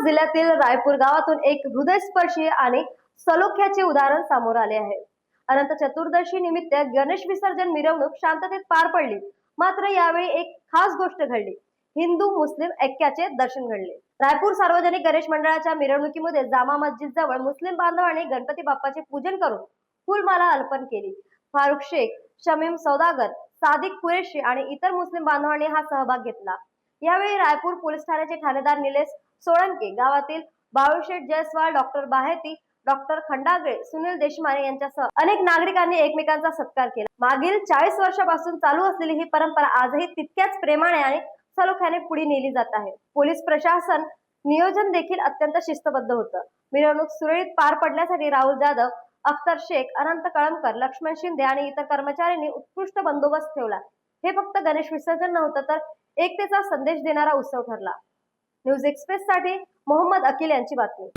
जिल्ह्यातील रायपूर गावातून एक हृदयस्पर्शी आणि सलोख्याचे उदाहरण समोर आले आहे. अनंत चतुर्दशी निमित्त गणेश विसर्जन मिरवणूक शांततेत पार पडली. मात्र यावेळी एक खास गोष्ट घडली. हिंदू मुस्लिम ऐक्याचे दर्शन घडले. रायपूर सार्वजनिक गणेश मंडळाच्या मिरवणुकीमध्ये जामा मस्जिद जवळ मुस्लिम बांधवांनी गणपती बाप्पाचे पूजन करून फुलमाला अर्पण केली. फारुख शेख शमीम सौदागर सादिक कुरेशी आणि इतर मुस्लिम बांधवांनी हा सहभाग घेतला. यावेळी रायपूर पोलीस ठाण्याचे ठाणेदार निलेश सोळंके गावातील बाळूशेठ जयस्वाल डॉक्टर बाहेती डॉक्टर खंडागळे सुनील देशमाने यांच्यासह अनेक नागरिकांनी एकमेकांचा सत्कार केला. मागील चाळीस वर्षापासून चालू असलेली ही परंपरा आजही तितक्याच प्रेमाने आणि सलोख्याने पुढे नेली जात आहे. पोलीस प्रशासन नियोजन देखील अत्यंत शिस्तबद्ध होतं. मिरवणूक सुरळीत पार पडण्यासाठी राहुल जाधव अख्तर शेख अनंत कळमकर लक्ष्मण शिंदे आणि इतर कर्मचाऱ्यांनी उत्कृष्ट बंदोबस्त ठेवला. हे फक्त गणेश विसर्जन नव्हतं तर एकतेचा संदेश देणारा उत्सव ठरला. न्यूज एक्सप्रेस साठी मोहम्मद अकील यांची बातमी.